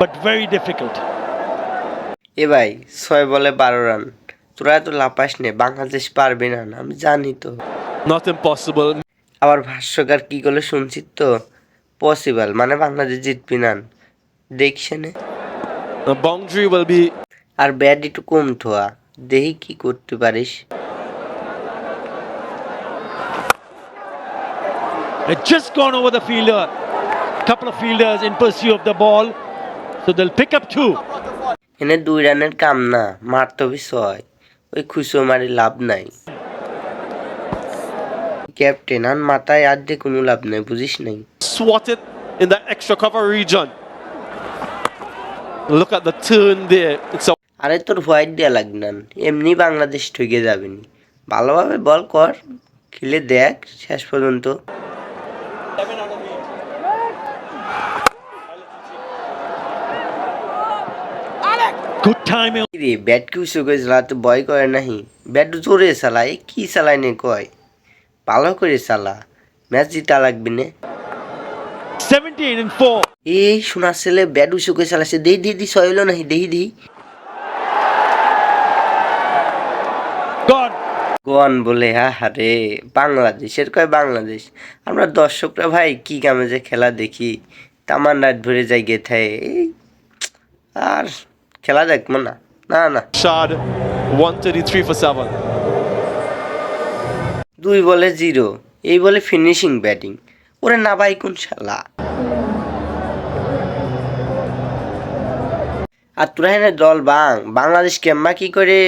but very difficult. এ ভাই ছয় বলে বারো রান। তোরা এত লাপাস নে বাংলাদেশ পারবে না আমি জানি তো। Not impossible. আবার ভাষ্যকার কি করলে শুনছি তো? পসিবল মানে বাংলাদেশ জিতবি না। দেখছেনে The boundary will be আর ব্যাট একটু কম থোয়া। দেখি কি করতে পারিস। It's just gone over the fielder. Couple of fielders in pursuit of the ball. So they'll pick up two. এনে দুই রানের কাম না মারতে হবে ছয় ওই খুশো মারি লাভ নাই ক্যাপ্টেন আর মাথায় আর দিয়ে কোনো লাভ নাই বুঝিস নাই Swatted in the extra cover region. Look at the turn there. It's a আরে তোর হোয়াইট দেওয়া লাগবে না এমনি বাংলাদেশ ঠকে যাবেনি ভালোভাবে বল কর খেলে দেখ শেষ পর্যন্ত timing. কি রে ব্যাট কি উঁচু করে চালাতে ভয় করে নাহি। ব্যাট জোরে চালায় কি চালায় নে কয়? ভালো করে চালা। ম্যাচ জিতা লাগবে না। 17 and 4. এই শোনার ছেলে ব্যাট উঁচু করে চালাচ্ছে দেই দেই দি ছয় হলো নাহি দেহি দেহি। Gone. গোয়ান বলে আরে বাংলাদেশের কয় বাংলাদেশ? আমরা দর্শকরা ভাই কি কামে যে খেলা দেখি। তামান রাত ভরে যাই গে থায় এই আর খেলা দেখব না। না না। Shad 133 for 7. দুই বলে জিরো এই বলে ফিনিশিং ব্যাটিং ওরে না ভাই কোন শালা। আর তোরা এনে দল বাং। বাংলাদেশ কেম্মা কি করে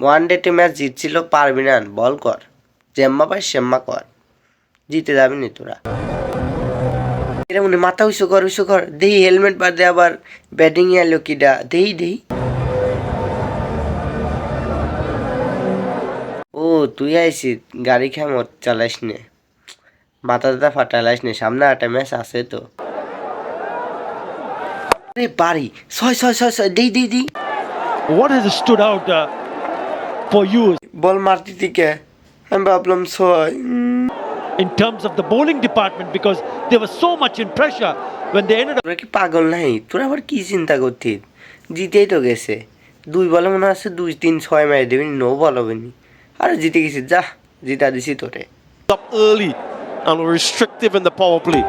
ওয়ান ডে তে ম্যাচ জিতছিল পারবি না। বল কর। জেম্মা পাই সেম্মা কর। জিতে যাবি নি তোরা। এরা মনে মাথা উঁচু কর উঁচু কর। দেহি হেলমেট বাদে আবার ব্যাটিং এ এলো কিডা। দেহি দেহি। ও তুই আইসি গাড়ি খেমত চালাইস নে। মাথা দাদা ফাটালাইস নে সামনে একটা ম্যাচ আছে তো। আরে বাড়ি ছয় ছয় ছয় ছয় দেই দেই দেই What has stood out uh, for you? বল মারতি থেকে আমি ভাবলাম ছয়। In terms of the bowling department because they were so much in pressure when they ended up তোরা কি পাগল নাই তোরা আবার কি চিন্তা করতিস জিতেই তো গেছে দুই বলে মনে আছে দুই তিন ছয় মেরে দেবি নো বল হবে নি আরে জিতে গেছি যা জিতা দিছি তোরে up early and were restrictive in the power play.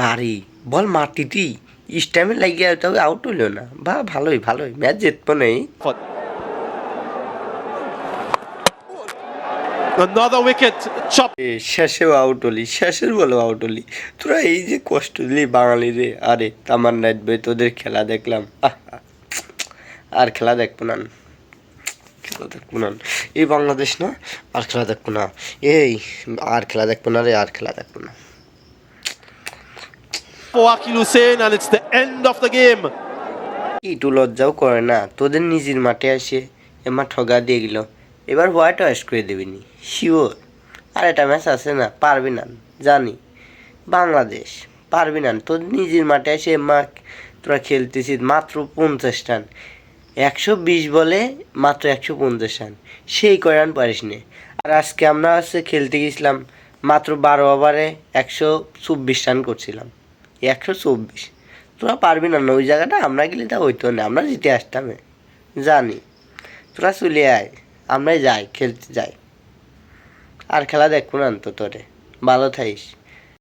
বাড়ি বল মারতিটি স্ট্যামে লাগিয়ে তবে আউট হইল না বা ভালোই ভালোই ম্যাচ জিতবো নেই another wicket chop. শেষেও আউট হলি শেষের বলো আউট হলি। তোরা এই যে কষ্ট দিলি বাঙালি রে আরে তামার নাইট ভাই তোদের খেলা দেখলাম। আর খেলা দেখব না। খেলা দেখব না। এই বাংলাদেশ না আর খেলা দেখব না। এই আর খেলা দেখব না রে আর খেলা দেখব না। For Akil Hussain and it's the end of the game. একটু লজ্জাও করে না তোদের নিজের মাঠে আসে এমা ঠগা দিয়ে গেল। এবার হোয়াইট ওয়াশ করে দেবিনি শিওর আর এটা ম্যাচ আছে না, পারবি না, জানি। বাংলাদেশ, পারবি না, তোর নিজের মাঠে এসে মা, তোরা খেলতেছিস মাত্র পঞ্চাশ রান। একশো বিশ বলে মাত্র একশো পঞ্চাশ রান। সেই কয় রান পারিস নে। আর আজকে আমরা হচ্ছে খেলতে গেছিলাম মাত্র বারো ওভারে একশো চব্বিশ রান করছিলাম। একশো চব্বিশ। তোরা পারবি না না ওই জায়গাটা আমরা গেলে তা হইতো না, আমরা জিতে আসতাম। জানি। তোরা চলে আয়। আমরাই যাই খেলতে যাই। আর খেলা দেখব না তো তোরে ভালো থাইস